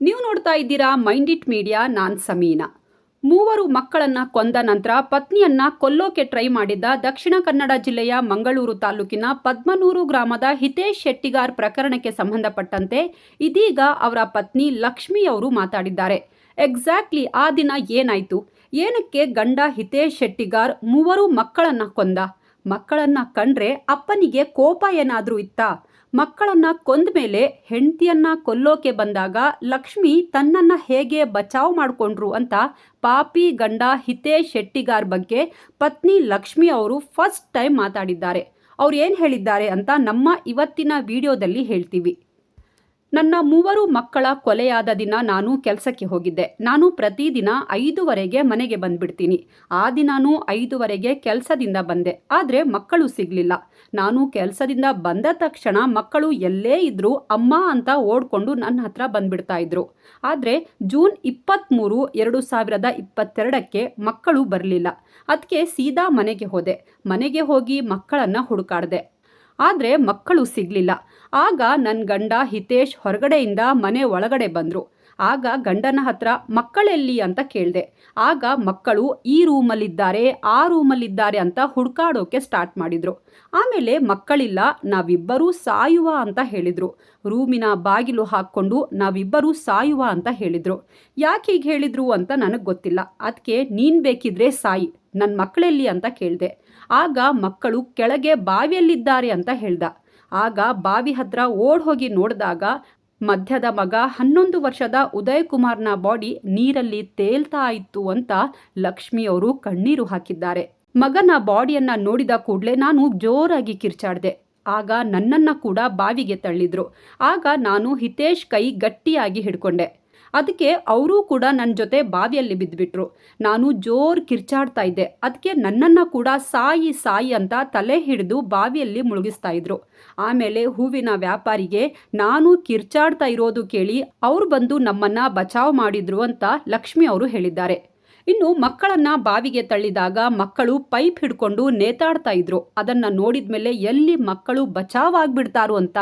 ನೀವು ನೋಡ್ತಾ ಇದ್ದೀರಾ ಮೈಂಡ್ ಇಟ್ ಮೀಡಿಯಾ, ನಾನ್ ಸಮೀನಾ. ಮೂವರು ಮಕ್ಕಳನ್ನ ಕೊಂದ ನಂತರ ಪತ್ನಿಯನ್ನ ಕೊಲ್ಲೋಕೆ ಟ್ರೈ ಮಾಡಿದ್ದ ದಕ್ಷಿಣ ಕನ್ನಡ ಜಿಲ್ಲೆಯ ಮಂಗಳೂರು ತಾಲೂಕಿನ ಪದ್ಮನೂರು ಗ್ರಾಮದ ಹಿತೇಶ್ ಶೆಟ್ಟಿಗಾರ್ ಪ್ರಕರಣಕ್ಕೆ ಸಂಬಂಧಪಟ್ಟಂತೆ ಇದೀಗ ಅವರ ಪತ್ನಿ ಲಕ್ಷ್ಮಿ ಅವರು ಮಾತಾಡಿದ್ದಾರೆ. ಎಕ್ಸಾಕ್ಟ್ಲಿ ಆ ದಿನ ಏನಾಯ್ತು? ಏನಕ್ಕೆ ಗಂಡ ಹಿತೇಶ್ ಶೆಟ್ಟಿಗಾರ್ ಮೂವರು ಮಕ್ಕಳನ್ನ ಕೊಂದ? ಮಕ್ಕಳನ್ನ ಕಂಡ್ರೆ ಅಪ್ಪನಿಗೆ ಕೋಪ ಏನಾದರೂ ಇತ್ತಾ? ಮಕ್ಕಳನ್ನ ಕೊಂದ ಮೇಲೆ ಹೆಂಡತಿಯನ್ನ ಕೊಲ್ಲೋಕೆ ಬಂದಾಗ ಲಕ್ಷ್ಮಿ ತನ್ನನ್ನ ಹೇಗೆ ಬಚಾವ್ ಮಾಡಿಕೊಂಡ್ರು ಅಂತ ಪಾಪಿ ಗಂಡ ಹಿತೇಶ್ ಶೆಟ್ಟಿಗಾರ್ ಬಗ್ಗೆ ಪತ್ನಿ ಲಕ್ಷ್ಮಿ ಅವರು ಫಸ್ಟ್ ಟೈಮ್ ಮಾತಾಡಿದ್ದಾರೆ. ಅವ್ರು ಏನು ಹೇಳಿದ್ದಾರೆ ಅಂತ ನಮ್ಮ ಇವತ್ತಿನ ವಿಡಿಯೋದಲ್ಲಿ ಹೇಳ್ತೀವಿ. ನನ್ನ ಮೂವರು ಮಕ್ಕಳ ಕೊಲೆಯಾದ ದಿನ ನಾನು ಕೆಲಸಕ್ಕೆ ಹೋಗಿದ್ದೆ. ನಾನು ಪ್ರತಿದಿನ ಐದುವರೆಗೆ ಮನೆಗೆ ಬಂದ್ಬಿಡ್ತೀನಿ. ಆ ದಿನಾನೂ ಐದುವರೆಗೆ ಕೆಲಸದಿಂದ ಬಂದೆ. ಆದರೆ ಮಕ್ಕಳು ಸಿಗಲಿಲ್ಲ. ನಾನು ಕೆಲಸದಿಂದ ಬಂದ ತಕ್ಷಣ ಮಕ್ಕಳು ಎಲ್ಲೇ ಇದ್ದರೂ ಅಮ್ಮ ಅಂತ ಓಡ್ಕೊಂಡು ನನ್ನ ಹತ್ರ ಬಂದ್ಬಿಡ್ತಾ ಇದ್ರು. ಆದರೆ ಜೂನ್ ಇಪ್ಪತ್ತ್ಮೂರು ಎರಡು ಸಾವಿರದ ಇಪ್ಪತ್ತೆರಡಕ್ಕೆ ಮಕ್ಕಳು ಬರಲಿಲ್ಲ. ಅದಕ್ಕೆ ಸೀದಾ ಮನೆಗೆ ಹೋದೆ. ಮನೆಗೆ ಹೋಗಿ ಮಕ್ಕಳನ್ನು ಹುಡುಕಾಡಿದೆ. ಆದರೆ ಮಕ್ಕಳು ಸಿಗಲಿಲ್ಲ. ಆಗ ನನ್ನ ಗಂಡ ಹಿತೇಶ್ ಹೊರಗಡೆಯಿಂದ ಮನೆ ಒಳಗಡೆ ಬಂದರು. ಆಗ ಗಂಡನ ಹತ್ರ ಮಕ್ಕಳೆಲ್ಲಿ ಅಂತ ಕೇಳಿದೆ. ಆಗ ಮಕ್ಕಳು ಈ ರೂಮಲ್ಲಿದ್ದಾರೆ, ಆ ರೂಮಲ್ಲಿದ್ದಾರೆ ಅಂತ ಹುಡುಕಾಡೋಕೆ ಸ್ಟಾರ್ಟ್ ಮಾಡಿದರು. ಆಮೇಲೆ ಮಕ್ಕಳಿಲ್ಲ, ನಾವಿಬ್ಬರೂ ಸಾಯುವ ಅಂತ ಹೇಳಿದರು. ರೂಮಿನ ಬಾಗಿಲು ಹಾಕ್ಕೊಂಡು ನಾವಿಬ್ಬರೂ ಸಾಯುವ ಅಂತ ಹೇಳಿದರು. ಯಾಕೆ ಹೀಗೆ ಹೇಳಿದರು ಅಂತ ನನಗೆ ಗೊತ್ತಿಲ್ಲ. ಅದಕ್ಕೆ ನೀನು ಬೇಕಿದ್ರೆ ಸಾಯಿ. ನನ್ನ ಮಕ್ಕಳೆಲ್ಲಿ ಅಂತ ಕೇಳಿದೆ. ಆಗ ಮಕ್ಕಳು ಕೆಳಗೆ ಬಾವಿಯಲ್ಲಿದ್ದಾರೆ ಅಂತ ಹೇಳ್ದ. ಆಗ ಬಾವಿ ಹತ್ರ ಓಡ್ ಹೋಗಿ ನೋಡಿದಾಗ ಮಧ್ಯದ ಮಗ ಹನ್ನೊಂದು ವರ್ಷದ ಉದಯಕುಮಾರ್ನ ಬಾಡಿ ನೀರಲ್ಲಿ ತೇಲ್ತಾ ಇತ್ತು ಅಂತ ಲಕ್ಷ್ಮಿ ಅವರು ಕಣ್ಣೀರು ಹಾಕಿದ್ದಾರೆ. ಮಗನ ಬಾಡಿಯನ್ನ ನೋಡಿದ ಕೂಡಲೇ ನಾನು ಜೋರಾಗಿ ಕಿರ್ಚಾಡಿದೆ. ಆಗ ನನ್ನನ್ನ ಕೂಡ ಬಾವಿಗೆ ತಳ್ಳಿದ್ರು. ಆಗ ನಾನು ಹಿತೇಶ್ ಕೈ ಗಟ್ಟಿಯಾಗಿ ಹಿಡ್ಕೊಂಡೆ. ಅದಕ್ಕೆ ಅವರೂ ಕೂಡ ನನ್ನ ಜೊತೆ ಬಾವಿಯಲ್ಲಿ ಬಿದ್ದುಬಿಟ್ರು ನಾನು ಜೋರ್ ಕಿರ್ಚಾಡ್ತಾ ಇದ್ದೆ. ಅದಕ್ಕೆ ನನ್ನನ್ನು ಕೂಡ ಸಾಯಿ ಸಾಯಿ ಅಂತ ತಲೆ ಹಿಡಿದು ಬಾವಿಯಲ್ಲಿ ಮುಳುಗಿಸ್ತಾ ಇದ್ರು. ಆಮೇಲೆ ಹೂವಿನ ವ್ಯಾಪಾರಿಗೆ, ನಾನು ಕಿರ್ಚಾಡ್ತಾ ಇರೋದು ಕೇಳಿ, ಅವ್ರು ಬಂದು ನಮ್ಮನ್ನ ಬಚಾವ್ ಮಾಡಿದ್ರು ಅಂತ ಲಕ್ಷ್ಮಿ ಅವರು ಹೇಳಿದ್ದಾರೆ. ಇನ್ನು ಮಕ್ಕಳನ್ನ ಬಾವಿಗೆ ತಳ್ಳಿದಾಗ ಮಕ್ಕಳು ಪೈಪ್ ಹಿಡ್ಕೊಂಡು ನೇತಾಡ್ತಾ ಇದ್ರು. ಅದನ್ನ ನೋಡಿದ್ಮೇಲೆ ಎಲ್ಲಿ ಮಕ್ಕಳು ಬಚಾವ್ ಆಗ್ಬಿಡ್ತಾರೋ ಅಂತ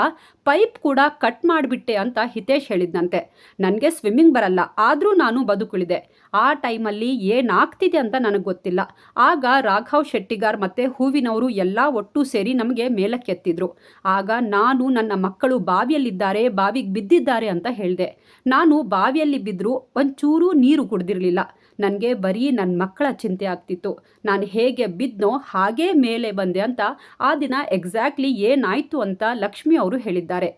ಪೈಪ್ ಕೂಡ ಕಟ್ ಮಾಡಿಬಿಟ್ಟೆ ಅಂತ ಹಿತೇಶ್ ಹೇಳಿದ್ನಂತೆ. ನನಗೆ ಸ್ವಿಮ್ಮಿಂಗ್ ಬರಲ್ಲ, ಆದರೂ ನಾನು ಬದುಕುಳಿದೆ. ಆ ಟೈಮಲ್ಲಿ ಏನಾಗ್ತಿದೆ ಅಂತ ನನಗೆ ಗೊತ್ತಿಲ್ಲ. ಆಗ ರಾಘವ್ ಶೆಟ್ಟಿಗಾರ್ ಮತ್ತು ಹೂವಿನವರು ಎಲ್ಲ ಒಟ್ಟು ಸೇರಿ ನಮಗೆ ಮೇಲಕ್ಕೆತ್ತಿದ್ರು. ಆಗ ನಾನು ನನ್ನ ಮಕ್ಕಳು ಬಾವಿಯಲ್ಲಿದ್ದಾರೆ, ಬಾವಿಗೆ ಬಿದ್ದಿದ್ದಾರೆ ಅಂತ ಹೇಳಿದೆ. ನಾನು ಬಾವಿಯಲ್ಲಿ ಬಿದ್ದರೂ ಒಂಚೂರು ನೀರು ಕುಡ್ದಿರಲಿಲ್ಲ. ನನಗೆ ಬರೀ ನನ್ನ ಮಕ್ಕಳ ಚಿಂತೆ ಆಗ್ತಿತ್ತು. ನಾನು ಹೇಗೆ ಬಿದ್ದನೋ ಹಾಗೇ ಮೇಲೆ ಬಂದೆ ಅಂತ ಆ ದಿನ ಎಕ್ಸಾಕ್ಟ್ಲಿ ಏನಾಯಿತು ಅಂತ ಲಕ್ಷ್ಮಿ ಅವರು ಹೇಳಿದ್ದಾರೆ.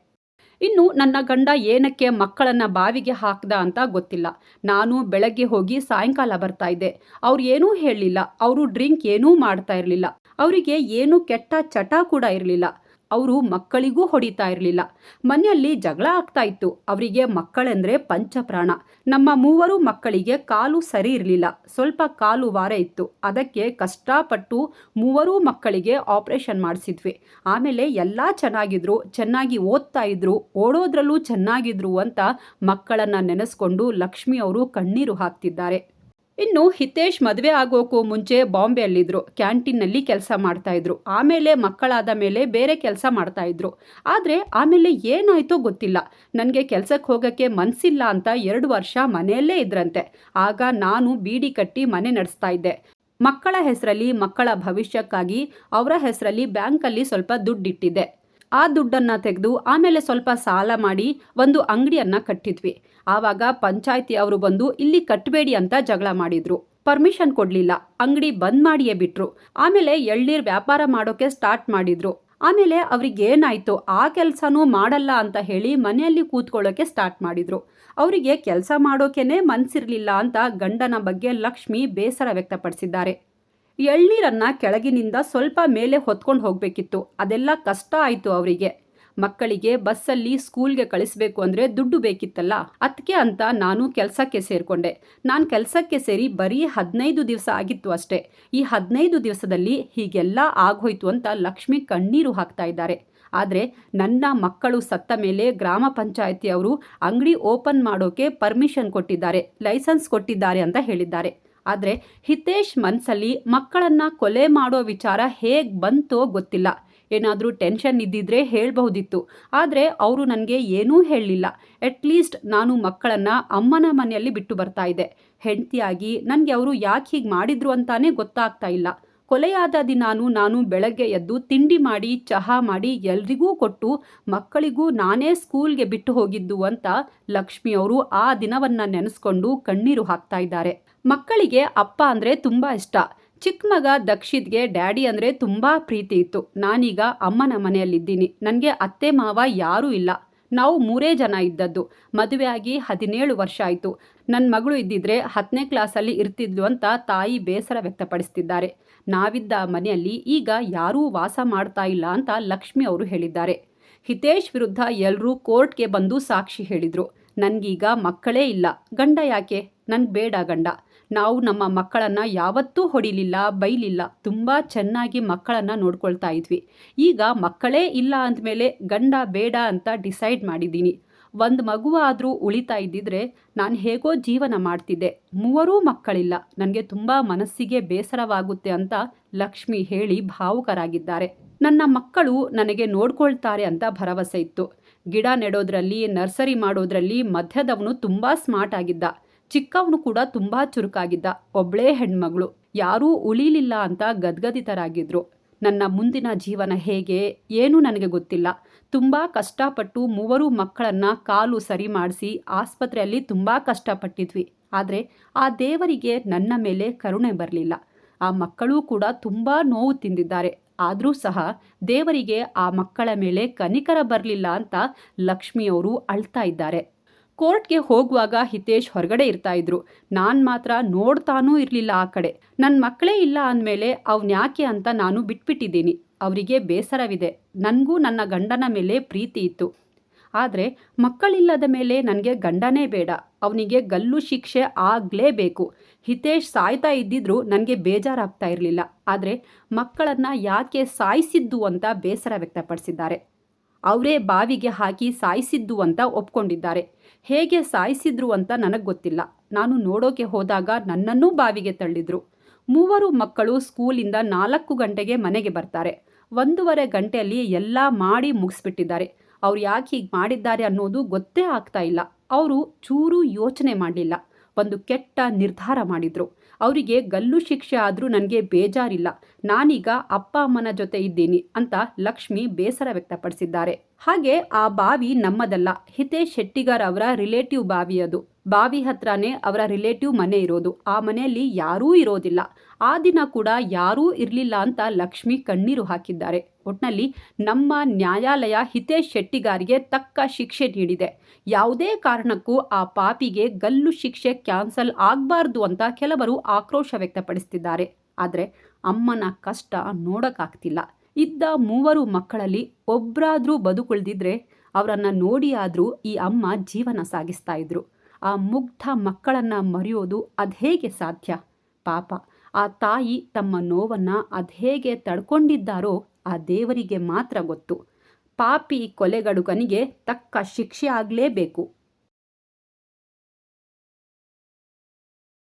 ಇನ್ನು ನನ್ನ ಗಂಡ ಏನಕ್ಕೆ ಮಕ್ಕಳನ್ನ ಬಾವಿಗೆ ಹಾಕ್ದ ಅಂತ ಗೊತ್ತಿಲ್ಲ. ನಾನು ಬೆಳಗ್ಗೆ ಹೋಗಿ ಸಾಯಂಕಾಲ ಬರ್ತಾ ಇದ್ದೆ. ಅವ್ರು ಏನೂ ಹೇಳಲಿಲ್ಲ. ಅವರು ಡ್ರಿಂಕ್ ಏನೂ ಮಾಡ್ತಾ ಇರಲಿಲ್ಲ. ಅವರಿಗೆ ಏನೂ ಕೆಟ್ಟ ಚಟ ಕೂಡ ಇರಲಿಲ್ಲ. ಅವರು ಮಕ್ಕಳಿಗೂ ಹೊಡಿತಾ ಇರಲಿಲ್ಲ. ಮನೆಯಲ್ಲಿ ಜಗಳ ಆಗ್ತಾ ಇತ್ತು. ಅವರಿಗೆ ಮಕ್ಕಳೆಂದರೆ ಪಂಚಪ್ರಾಣ. ನಮ್ಮ ಮೂವರು ಮಕ್ಕಳಿಗೆ ಕಾಲು ಸರಿ ಇರಲಿಲ್ಲ. ಸ್ವಲ್ಪ ಕಾಲು ವಾರ ಇತ್ತು. ಅದಕ್ಕೆ ಕಷ್ಟಪಟ್ಟು ಮೂವರೂ ಮಕ್ಕಳಿಗೆ ಆಪರೇಷನ್ ಮಾಡಿಸಿದ್ವಿ. ಆಮೇಲೆ ಎಲ್ಲ ಚೆನ್ನಾಗಿದ್ರು, ಚೆನ್ನಾಗಿ ಓದ್ತಾ ಇದ್ರು, ಓಡೋದ್ರಲ್ಲೂ ಚೆನ್ನಾಗಿದ್ರು ಅಂತ ಮಕ್ಕಳನ್ನು ನೆನೆಸ್ಕೊಂಡು ಲಕ್ಷ್ಮಿ ಅವರು ಕಣ್ಣೀರು ಹಾಕ್ತಿದ್ದಾರೆ. ಇನ್ನು ಹಿತೇಶ್ ಮದುವೆ ಆಗೋಕ್ಕೂ ಮುಂಚೆ ಬಾಂಬೆಯಲ್ಲಿದ್ದರು ಕ್ಯಾಂಟೀನ್ನಲ್ಲಿ ಕೆಲಸ ಮಾಡ್ತಾಯಿದ್ರು. ಆಮೇಲೆ ಮಕ್ಕಳಾದ ಮೇಲೆ ಬೇರೆ ಕೆಲಸ ಮಾಡ್ತಾಯಿದ್ರು. ಆದರೆ ಆಮೇಲೆ ಏನಾಯಿತೋ ಗೊತ್ತಿಲ್ಲ. ನನಗೆ ಕೆಲಸಕ್ಕೆ ಹೋಗೋಕ್ಕೆ ಮನಸ್ಸಿಲ್ಲ ಅಂತ ಎರಡು ವರ್ಷ ಮನೆಯಲ್ಲೇ ಇದ್ರಂತೆ. ಆಗ ನಾನು ಬೀಡಿ ಕಟ್ಟಿ ಮನೆ ನಡೆಸ್ತಾ ಇದ್ದೆ ಮಕ್ಕಳ ಹೆಸರಲ್ಲಿ ಮಕ್ಕಳ ಭವಿಷ್ಯಕ್ಕಾಗಿ ಅವರ ಹೆಸರಲ್ಲಿ ಬ್ಯಾಂಕಲ್ಲಿ ಸ್ವಲ್ಪ ದುಡ್ಡಿಟ್ಟಿದ್ದೆ. ಆ ದುಡ್ಡನ್ನು ತೆಗೆದು ಆಮೇಲೆ ಸ್ವಲ್ಪ ಸಾಲ ಮಾಡಿ ಒಂದು ಅಂಗಡಿಯನ್ನ ಕಟ್ಟಿದ್ವಿ. ಆವಾಗ ಪಂಚಾಯತಿ ಅವರು ಬಂದು, ಇಲ್ಲಿ ಕಟ್ಟಬೇಡಿ ಅಂತ ಜಗಳ ಮಾಡಿದ್ರು. ಪರ್ಮಿಷನ್ ಕೊಡಲಿಲ್ಲ. ಅಂಗಡಿ ಬಂದ್ ಮಾಡಿಯೇ ಬಿಟ್ರು. ಆಮೇಲೆ ಎಳ್ನೀರ್ ವ್ಯಾಪಾರ ಮಾಡೋಕೆ ಸ್ಟಾರ್ಟ್ ಮಾಡಿದ್ರು. ಆಮೇಲೆ ಅವ್ರಿಗೆ ಏನಾಯ್ತು? ಆ ಕೆಲಸನೂ ಮಾಡಲ್ಲ ಅಂತ ಹೇಳಿ ಮನೆಯಲ್ಲಿ ಕೂತ್ಕೊಳ್ಳೋಕೆ ಸ್ಟಾರ್ಟ್ ಮಾಡಿದ್ರು. ಅವರಿಗೆ ಕೆಲಸ ಮಾಡೋಕೆನೇ ಮನ್ಸಿರ್ಲಿಲ್ಲ ಅಂತ ಗಂಡನ ಬಗ್ಗೆ ಲಕ್ಷ್ಮಿ ಬೇಸರ ವ್ಯಕ್ತಪಡಿಸಿದ್ದಾರೆ. ಎಳ್ನೀರನ್ನ ಕೆಳಗಿನಿಂದ ಸ್ವಲ್ಪ ಮೇಲೆ ಹೊತ್ಕೊಂಡು ಹೋಗಬೇಕಿತ್ತು. ಅದೆಲ್ಲ ಕಷ್ಟ ಆಯಿತು ಅವರಿಗೆ. ಮಕ್ಕಳಿಗೆ ಬಸ್ಸಲ್ಲಿ ಸ್ಕೂಲ್ಗೆ ಕಳಿಸ್ಬೇಕು ಅಂದರೆ ದುಡ್ಡು ಬೇಕಿತ್ತಲ್ಲ? ಅದಕ್ಕೆ ಅಂತ ನಾನು ಕೆಲಸಕ್ಕೆ ಸೇರಿಕೊಂಡೆ. ನಾನು ಕೆಲಸಕ್ಕೆ ಸೇರಿ ಬರೀ ಹದಿನೈದು ದಿವಸ ಆಗಿತ್ತು ಅಷ್ಟೇ. ಈ ಹದಿನೈದು ದಿವಸದಲ್ಲಿ ಹೀಗೆಲ್ಲ ಆಗೋಯ್ತು ಅಂತ ಲಕ್ಷ್ಮಿ ಕಣ್ಣೀರು ಹಾಕ್ತಾ ಇದ್ದಾರೆ. ಆದರೆ ನನ್ನ ಮಕ್ಕಳು ಸತ್ತ ಮೇಲೆ ಗ್ರಾಮ ಪಂಚಾಯತಿಯವರು ಅಂಗಡಿ ಓಪನ್ ಮಾಡೋಕೆ ಪರ್ಮಿಷನ್ ಕೊಟ್ಟಿದ್ದಾರೆ, ಲೈಸೆನ್ಸ್ ಕೊಟ್ಟಿದ್ದಾರೆ ಅಂತ ಹೇಳಿದ್ದಾರೆ. ಆದರೆ ಹಿತೇಶ್ ಮನಸ್ಸಲ್ಲಿ ಮಕ್ಕಳನ್ನು ಕೊಲೆ ಮಾಡೋ ವಿಚಾರ ಹೇಗೆ ಬಂತೋ ಗೊತ್ತಿಲ್ಲ. ಏನಾದರೂ ಟೆನ್ಷನ್ ಇದ್ದಿದ್ರೆ ಹೇಳಬಹುದಿತ್ತು. ಆದರೆ ಅವರು ನನಗೆ ಏನೂ ಹೇಳಲಿಲ್ಲ. ಅಟ್ಲೀಸ್ಟ್ ನಾನು ಮಕ್ಕಳನ್ನು ಅಮ್ಮನ ಮನೆಯಲ್ಲಿ ಬಿಟ್ಟು ಬರ್ತಾ ಇದ್ದೆ. ಹೆಂಡತಿಯಾಗಿ ನನಗೆ ಅವರು ಯಾಕೆ ಹೀಗೆ ಮಾಡಿದ್ರು ಅಂತಾನೆ ಗೊತ್ತಾಗ್ತಾ ಇಲ್ಲ. ಕೊಲೆಯಾದ ದಿನಾನು ನಾನು ಬೆಳಗ್ಗೆ ಎದ್ದು ತಿಂಡಿ ಮಾಡಿ, ಚಹಾ ಮಾಡಿ ಎಲ್ರಿಗೂ ಕೊಟ್ಟು ಮಕ್ಕಳಿಗೂ ನಾನೇ ಸ್ಕೂಲ್ಗೆ ಬಿಟ್ಟು ಹೋಗಿದ್ದು ಅಂತ ಲಕ್ಷ್ಮಿ ಅವರು ಆ ದಿನವನ್ನು ನೆನೆಸ್ಕೊಂಡು ಕಣ್ಣೀರು ಹಾಕ್ತಾ ಇದ್ದಾರೆ. ಮಕ್ಕಳಿಗೆ ಅಪ್ಪ ಅಂದರೆ ತುಂಬ ಇಷ್ಟ. ಚಿಕ್ಕ ಮಗ ದಕ್ಷಿತ್ಗೆ ಡ್ಯಾಡಿ ಅಂದರೆ ತುಂಬ ಪ್ರೀತಿ ಇತ್ತು. ನಾನೀಗ ಅಮ್ಮನ ಮನೆಯಲ್ಲಿದ್ದೀನಿ. ನನಗೆ ಅತ್ತೆ ಮಾವ ಯಾರೂ ಇಲ್ಲ. ನಾವು ಮೂರೇ ಜನ ಇದ್ದದ್ದು. ಮದುವೆಯಾಗಿ ಹದಿನೇಳು ವರ್ಷ ಆಯಿತು. ನನ್ನ ಮಗಳು ಇದ್ದಿದ್ರೆ ಹತ್ತನೇ ಕ್ಲಾಸಲ್ಲಿ ಇರ್ತಿದ್ಲು ಅಂತ ತಾಯಿ ಬೇಸರ ವ್ಯಕ್ತಪಡಿಸ್ತಿದ್ದಾರೆ. ನಾವಿದ್ದ ಮನೆಯಲ್ಲಿ ಈಗ ಯಾರೂ ವಾಸ ಮಾಡ್ತಾ ಇಲ್ಲ ಅಂತ ಲಕ್ಷ್ಮಿ ಅವರು ಹೇಳಿದ್ದಾರೆ. ಹಿತೇಶ್ ವಿರುದ್ಧ ಎಲ್ಲರೂ ಕೋರ್ಟ್ಗೆ ಬಂದು ಸಾಕ್ಷಿ ಹೇಳಿದರು. ನನಗೀಗ ಮಕ್ಕಳೇ ಇಲ್ಲ. ಗಂಡ ಯಾಕೆ? ನನಗೆ ಬೇಡ ಗಂಡ. ನಾವು ನಮ್ಮ ಮಕ್ಕಳನ್ನು ಯಾವತ್ತೂ ಹೊಡಿಲಿಲ್ಲ, ಬೈಲಿಲ್ಲ. ತುಂಬ ಚೆನ್ನಾಗಿ ಮಕ್ಕಳನ್ನು ನೋಡ್ಕೊಳ್ತಾ ಇದ್ವಿ. ಈಗ ಮಕ್ಕಳೇ ಇಲ್ಲ ಅಂದಮೇಲೆ ಗಂಡ ಬೇಡ ಅಂತ ಡಿಸೈಡ್ ಮಾಡಿದ್ದೀನಿ. ಒಂದು ಮಗು ಆದರೂ ಉಳಿತಾ ಇದ್ದಿದ್ರೆ ನಾನು ಹೇಗೋ ಜೀವನ ಮಾಡ್ತಿದ್ದೆ. ಮೂವರೂ ಮಕ್ಕಳಿಲ್ಲ. ನನಗೆ ತುಂಬ ಮನಸ್ಸಿಗೆ ಬೇಸರವಾಗುತ್ತೆ ಅಂತ ಲಕ್ಷ್ಮಿ ಹೇಳಿ ಭಾವುಕರಾಗಿದ್ದಾರೆ. ನನ್ನ ಮಕ್ಕಳು ನನಗೆ ನೋಡ್ಕೊಳ್ತಾರೆ ಅಂತ ಭರವಸೆ ಇತ್ತು. ಗಿಡ ನೆಡೋದ್ರಲ್ಲಿ, ನರ್ಸರಿ ಮಾಡೋದ್ರಲ್ಲಿ ಮಧ್ಯದವನು ತುಂಬ ಸ್ಮಾರ್ಟ್ ಆಗಿದ್ದ. ಚಿಕ್ಕವನು ಕೂಡ ತುಂಬ ಚುರುಕಾಗಿದ್ದ. ಒಬ್ಳೇ ಹೆಣ್ಮಗಳು. ಯಾರೂ ಉಳಿಲಿಲ್ಲ ಅಂತ ಗದ್ಗದಿತರಾಗಿದ್ರು. ನನ್ನ ಮುಂದಿನ ಜೀವನ ಹೇಗೆ? ಏನೂ ನನಗೆ ಗೊತ್ತಿಲ್ಲ. ತುಂಬ ಕಷ್ಟಪಟ್ಟು ಮೂವರು ಮಕ್ಕಳನ್ನ ಕಾಲು ಸರಿ ಮಾಡಿಸಿ ಆಸ್ಪತ್ರೆಯಲ್ಲಿ ತುಂಬ ಕಷ್ಟಪಟ್ಟಿದ್ವಿ. ಆದರೆ ಆ ದೇವರಿಗೆ ನನ್ನ ಮೇಲೆ ಕರುಣೆ ಬರಲಿಲ್ಲ. ಆ ಮಕ್ಕಳೂ ಕೂಡ ತುಂಬ ನೋವು ತಿಂದಿದ್ದಾರೆ. ಆದರೂ ಸಹ ದೇವರಿಗೆ ಆ ಮಕ್ಕಳ ಮೇಲೆ ಕನಿಕರ ಬರಲಿಲ್ಲ ಅಂತ ಲಕ್ಷ್ಮಿಯವರು ಅಳ್ತಾ ಇದ್ದಾರೆ. ಕೋರ್ಟ್ಗೆ ಹೋಗುವಾಗ ಹಿತೇಶ್ ಹೊರಗಡೆ ಇರ್ತಾ ಇದ್ರು. ನಾನು ಮಾತ್ರ ನೋಡ್ತಾನೂ ಇರಲಿಲ್ಲ ಆ ಕಡೆ. ನನ್ನ ಮಕ್ಕಳೇ ಇಲ್ಲ ಅಂದಮೇಲೆ ಯಾಕೆ ಅಂತ ನಾನು ಬಿಟ್ಬಿಟ್ಟಿದ್ದೀನಿ. ಅವರಿಗೆ ಬೇಸರವಿದೆ. ನನಗೂ ನನ್ನ ಗಂಡನ ಮೇಲೆ ಪ್ರೀತಿ ಇತ್ತು. ಆದರೆ ಮಕ್ಕಳಿಲ್ಲದ ಮೇಲೆ ನನಗೆ ಗಂಡನೇ ಬೇಡ. ಅವನಿಗೆ ಗಲ್ಲು ಶಿಕ್ಷೆ ಆಗಲೇಬೇಕು. ಹಿತೇಶ್ ಸಾಯ್ತಾ ಇದ್ದಿದ್ರು ನನಗೆ ಬೇಜಾರಾಗ್ತಾ ಇರಲಿಲ್ಲ. ಆದರೆ ಮಕ್ಕಳನ್ನು ಯಾಕೆ ಸಾಯಿಸಿದ್ದು ಅಂತ ಬೇಸರ ವ್ಯಕ್ತಪಡಿಸಿದ್ದಾರೆ. ಅವರೇ ಬಾವಿಗೆ ಹಾಕಿ ಸಾಯಿಸಿದ್ದು ಅಂತ ಒಪ್ಕೊಂಡಿದ್ದಾರೆ. ಹೇಗೆ ಸಾಯಿಸಿದ್ರು ಅಂತ ನನಗೆ ಗೊತ್ತಿಲ್ಲ. ನಾನು ನೋಡೋಕೆ ಹೋದಾಗ ನನ್ನನ್ನೂ ಬಾವಿಗೆ ತಳ್ಳಿದ್ರು. ಮೂವರು ಮಕ್ಕಳು ಸ್ಕೂಲಿಂದ ನಾಲ್ಕು ಗಂಟೆಗೆ ಮನೆಗೆ ಬರ್ತಾರೆ. ಒಂದೂವರೆ ಗಂಟೆಯಲ್ಲಿ ಎಲ್ಲ ಮಾಡಿ ಮುಗಿಸ್ಬಿಟ್ಟಿದ್ದಾರೆ. ಅವ್ರು ಯಾಕೆ ಹೀಗೆ ಮಾಡಿದ್ದಾರೆ ಅನ್ನೋದು ಗೊತ್ತೇ ಆಗ್ತಾ ಇಲ್ಲ. ಅವರು ಚೂರು ಯೋಚನೆ ಮಾಡಲಿಲ್ಲ. ಒಂದು ಕೆಟ್ಟ ನಿರ್ಧಾರ ಮಾಡಿದ್ರು. ಅವರಿಗೆ ಗಲ್ಲು ಶಿಕ್ಷೆ ಆದರೂ ನನಗೆ ಬೇಜಾರಿಲ್ಲ. ನಾನೀಗ ಅಪ್ಪ ಅಮ್ಮನ ಜೊತೆ ಇದ್ದೀನಿ ಅಂತ ಲಕ್ಷ್ಮಿ ಬೇಸರ ವ್ಯಕ್ತಪಡಿಸಿದ್ದಾರೆ. ಹಾಗೆ ಆ ಬಾವಿ ನಮ್ಮದಲ್ಲ. ಹಿತೇಶ್ ಶೆಟ್ಟಿಗಾರ್ ಅವರ ರಿಲೇಟಿವ್ ಬಾವಿ ಅದು. ಬಾವಿ ಹತ್ರನೇ ಅವರ ರಿಲೇಟಿವ್ ಮನೆ ಇರೋದು. ಆ ಮನೆಯಲ್ಲಿ ಯಾರೂ ಇರೋದಿಲ್ಲ. ಆ ದಿನ ಕೂಡ ಯಾರೂ ಇರಲಿಲ್ಲ ಅಂತ ಲಕ್ಷ್ಮಿ ಕಣ್ಣೀರು ಹಾಕಿದ್ದಾರೆ. ಒಟ್ನಲ್ಲಿ ನಮ್ಮ ನ್ಯಾಯಾಲಯ ಹಿತೇಶ್ ಶೆಟ್ಟಿಗಾರಿಗೆ ತಕ್ಕ ಶಿಕ್ಷೆ ನೀಡಿದೆ. ಯಾವುದೇ ಕಾರಣಕ್ಕೂ ಆ ಪಾಪಿಗೆ ಗಲ್ಲು ಶಿಕ್ಷೆ ಕ್ಯಾನ್ಸಲ್ ಆಗಬಾರ್ದು ಅಂತ ಕೆಲವರು ಆಕ್ರೋಶ ವ್ಯಕ್ತಪಡಿಸ್ತಿದ್ದಾರೆ. ಆದರೆ ಅಮ್ಮನ ಕಷ್ಟ ನೋಡೋಕ್ಕಾಗ್ತಿಲ್ಲ. ಇದ್ದ ಮೂವರು ಮಕ್ಕಳಲ್ಲಿ ಒಬ್ಬರಾದರೂ ಬದುಕುಳಿದಿದ್ರೆ ಅವರನ್ನು ನೋಡಿಯಾದರೂ ಈ ಅಮ್ಮ ಜೀವನ ಸಾಗಿಸ್ತಾ ಇದ್ರು. ಆ ಮುಗ್ಧ ಮಕ್ಕಳನ್ನು ಮರೆಯೋದು ಅದ್ಹೇಗೆ ಸಾಧ್ಯ? ಪಾಪ, ಆ ತಾಯಿ ತಮ್ಮ ನೋವನ್ನು ಅದ್ಹೇಗೆ ತಡ್ಕೊಂಡಿದ್ದಾರೋ ಆ ದೇವರಿಗೆ ಮಾತ್ರ ಗೊತ್ತು. ಪಾಪಿ ಕೊಲೆಗಡುಗನಿಗೆ ತಕ್ಕ ಶಿಕ್ಷೆ ಆಗಲೇಬೇಕು.